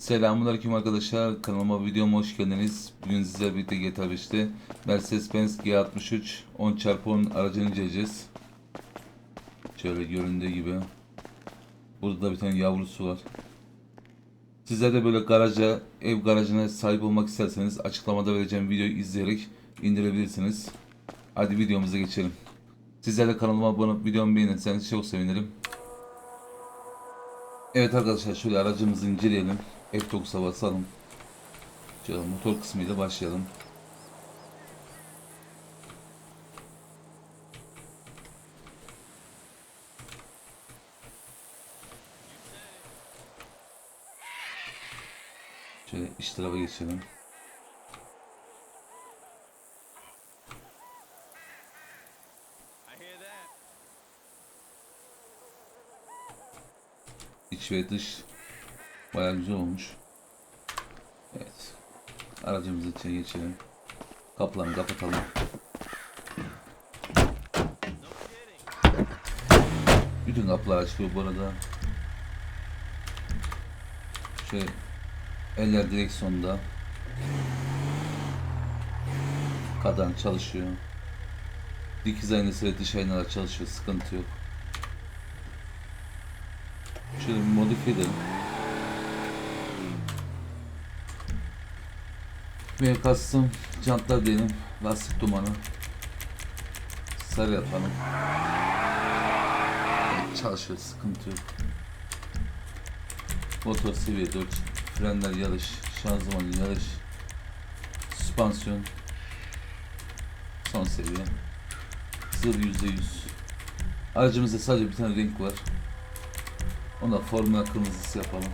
Selamünaleyküm arkadaşlar. Kanalıma videoma hoş geldiniz. Bugün sizlerle birlikte GTA 5'te Mercedes-Benz G63 10x10 aracını inceleyeceğiz. Şöyle göründüğü gibi. Burada da bir tane yavrusu var. Sizler de böyle garaja, ev garajına sahip olmak isterseniz açıklamada vereceğim videoyu izleyerek indirebilirsiniz. Hadi videomuza geçelim. Sizler de kanalıma abone olup videomu beğenirseniz çok sevinirim. Evet arkadaşlar şöyle aracımızı inceleyelim. F9'a basalım. Şöyle motor kısmıyla başlayalım. Şöyle iç tarafa geçelim. İç ve dış bayağı güzel olmuş. Evet. Aracımızın içine geçelim. Kapılarını kapatalım. Bütün kapılar açılıyor bu arada. Şey eller direksiyonda. Kadan çalışıyor. Dikiz aynası ve dış aynalar çalışıyor. Sıkıntı yok. Şöyle modifiye edelim. Ve kastım jantlar diyelim. Lastik dumanı. Sarı yapalım. Evet, Çalışıyor sıkıntı yok. Motor seviye 4. Frenler yarış. Şanzıman yarış. Süspansiyon. Son seviye. Zır %100. Aracımızda sadece bir tane renk var. Ona formula kırmızısı yapalım.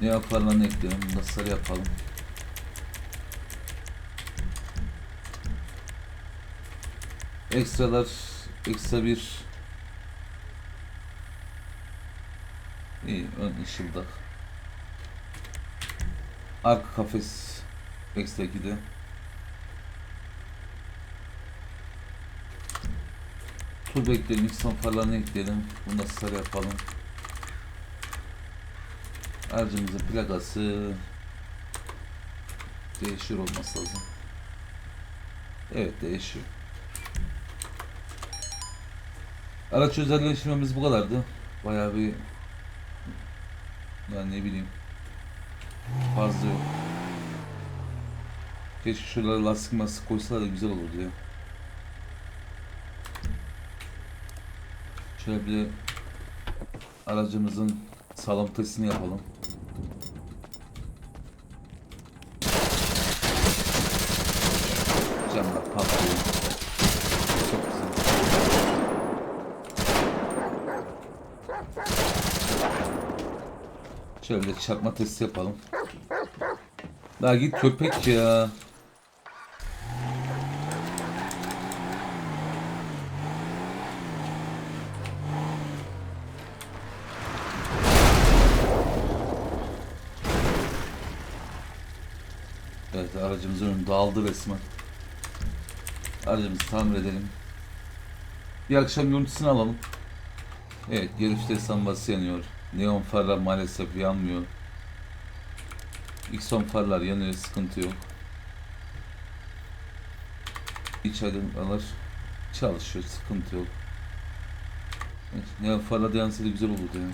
Ne yaparlarını ekleyelim. Bunu da yapalım. Ekstralar ekstra bir İyi ön ışıldak. Arka kafes ekstra 2'de. Tur bekleyelim. son farlarını ekleyelim. Bunu da sarı yapalım. Aracımızın plakası değişiyor olması lazım. Evet değişiyor. Araç özelleştirmemiz bu kadardı. Bayağı bir yani ne bileyim fazla yok. Keşke şuralara lastik mastik koysalar da güzel olurdu ya. Şöyle bir aracımızın sağlam testini yapalım. Camlar patlıyor. Çok güzel. Şöyle bir çarpma testi yapalım. Daha git köpek ya. Evet aracımızın önü dağıldı resmen. Aracımızı tamir edelim. Bir akşam görüntüsünü alalım. Evet geri vites lambası yanıyor. Neon farlar maalesef yanmıyor. Xon farlar yanıyor sıkıntı yok. İç aydınlatmalar çalışıyor sıkıntı yok. Neon farlar da güzel olurdu yani.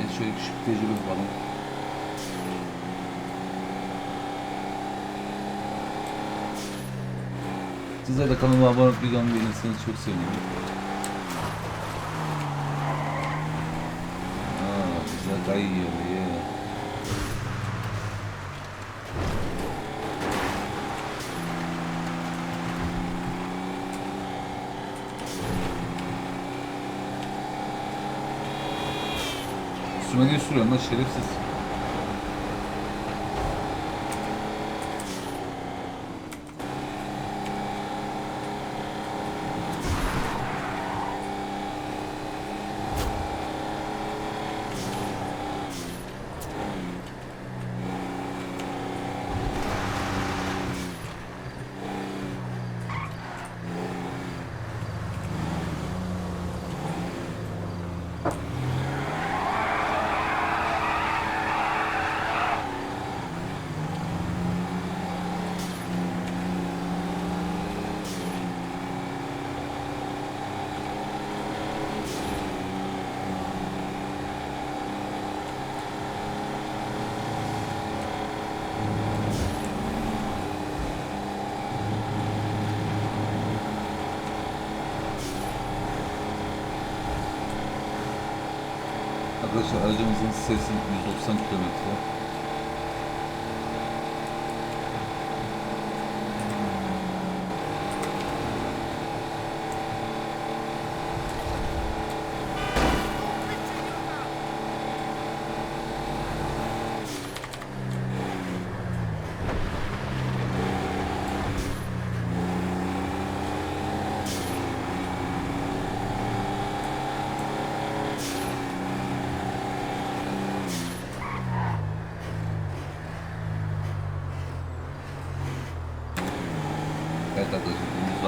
Evet şöyle küçük bir tecrübe yapalım. Sizler de kanalıma abone olup videomu beğenirseniz çok sevinirim. Aa, güzel kayıyor niye sürüyorsun lan şerefsiz? Arkadaşlar aracımızın sesi 190 kilometre. Evet arkadaşlar gündüz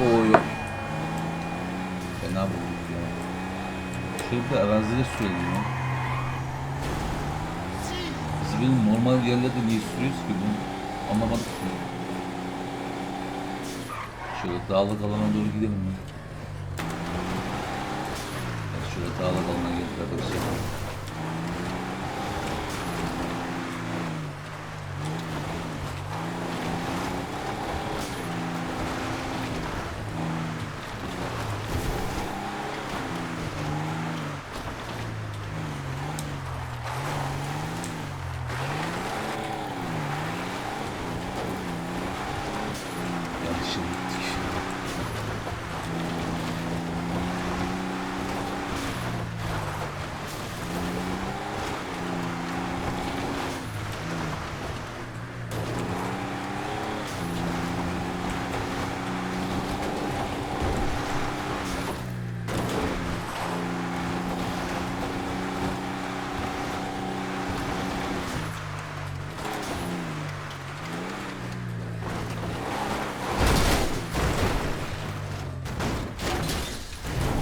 Oy. Fena bulduk ya. Şöyle bir arazide sürelim ya. Biz benim normal yerlerde niye sürüyoruz ki bunu? Anlamadık ki. Şöyle dağlık alana doğru gidelim mi? Şöyle dağlık alana geldik arkadaşlar.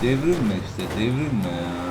Devrilme işte, devrilme ya.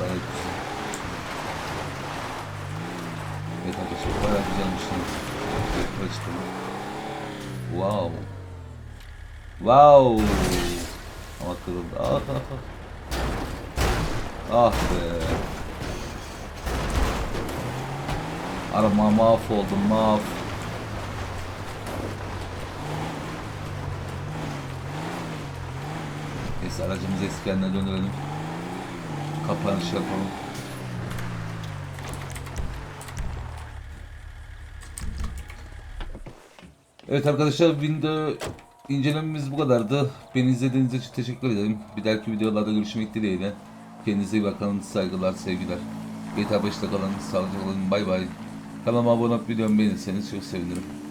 Bayağı güzel. Evet arkadaşlar bayağı güzelmiş. Evet, açtım. Wow. Wow. Ama kırıldı. Ah, ah, ah. ah be. Arama mahvoldu mahv. Neyse aracımızı eski haline döndürelim. Kapanış yapalım. Evet arkadaşlar video incelememiz bu kadardı. Beni izlediğiniz için teşekkür ederim. Bir dahaki videolarda görüşmek dileğiyle. Kendinize iyi bakın. Saygılar, sevgiler. GTA 5'te kalın. Sağlıcakla kalın. Bay bay. Kanalıma abone olup videomu beğenirseniz çok sevinirim.